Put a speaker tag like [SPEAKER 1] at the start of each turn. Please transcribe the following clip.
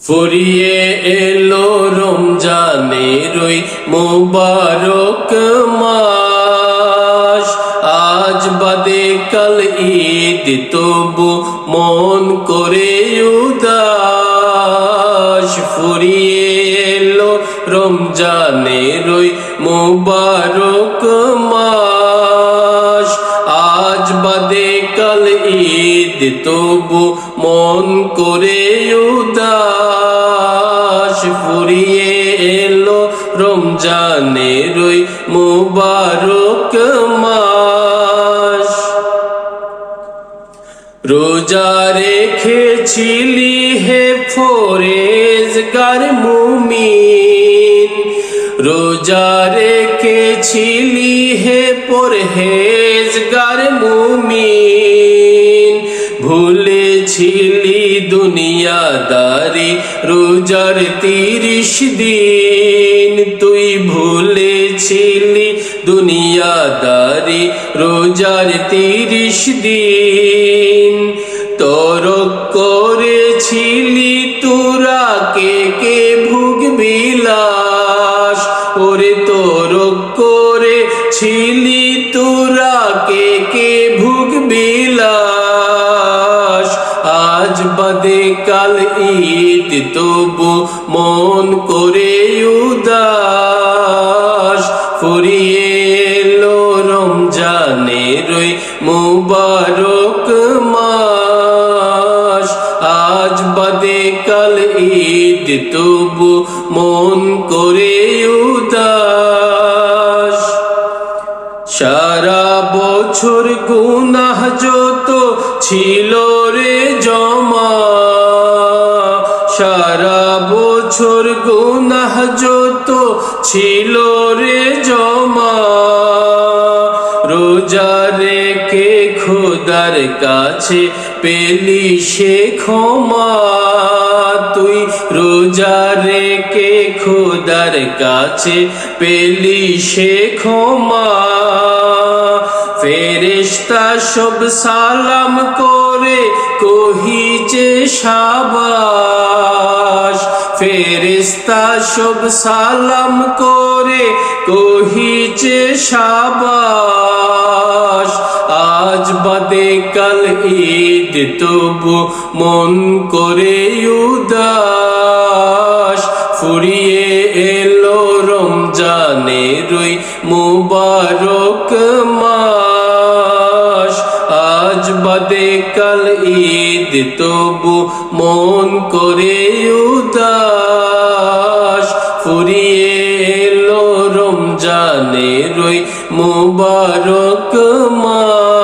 [SPEAKER 1] ফুরিয়ে এলো রমজানের ওই মুবারক মাস। আজ বাদে কাল ঈদ, তবু মন করে উদাস। ফুরিয়ে এলো রমজানের ওই মুবারক মাস। আজ বাদে কাল ঈদ, তবু মন করে উদাস। রমজানের ওই মুবারক মাস। রোজা রেখেছিলি হে ফোরেজগার মুমিন। রোজা রেখেছিলি হে পরহেজগার মুমিন। ভুলেছিলি দুনিয়াদারি রোজার তিরিশ দিন। তুই ভুলেছিলি দুনিয়াদারি রোজার তিরিশ দিন। তোর করেছিলি তোরা কে কে ভুগ বিলাস? ওরে তোর করেছিলি তোরা কে কে ভুগ বিলাস? আজ বাদে কাল ঈদ তবু মন করে উদাস। ফুরিয়ে এলো রমজানের ওই মুবারক মাস। আজ বাদে কাল ঈদ তবু মন করে উদাস। সারা বছর গুনাহ যত ছিল রে জমা। সারা বছর গুনাহ যত ছিল রে জমা। রোজা রেখে খোদার কাছে পেলি সে ক্ষমা। তুই রোজা রেখে খোদার কাছে পেলি সে ক্ষমা। ফেরেশতা সব সালাম করে কহিছে সাবাস। ফেরেশতা সব সালাম করে কহিছে সাবাস। আজ বাদে কাল ঈদ, তবু মন করে উদাস। ফুরিয়ে এলো রমজানের মুবারক আজ বাদে কাল ঈদ তবু মন করে উদাস। ফুরিয়ে এলো রমজানের মুবারক মাস।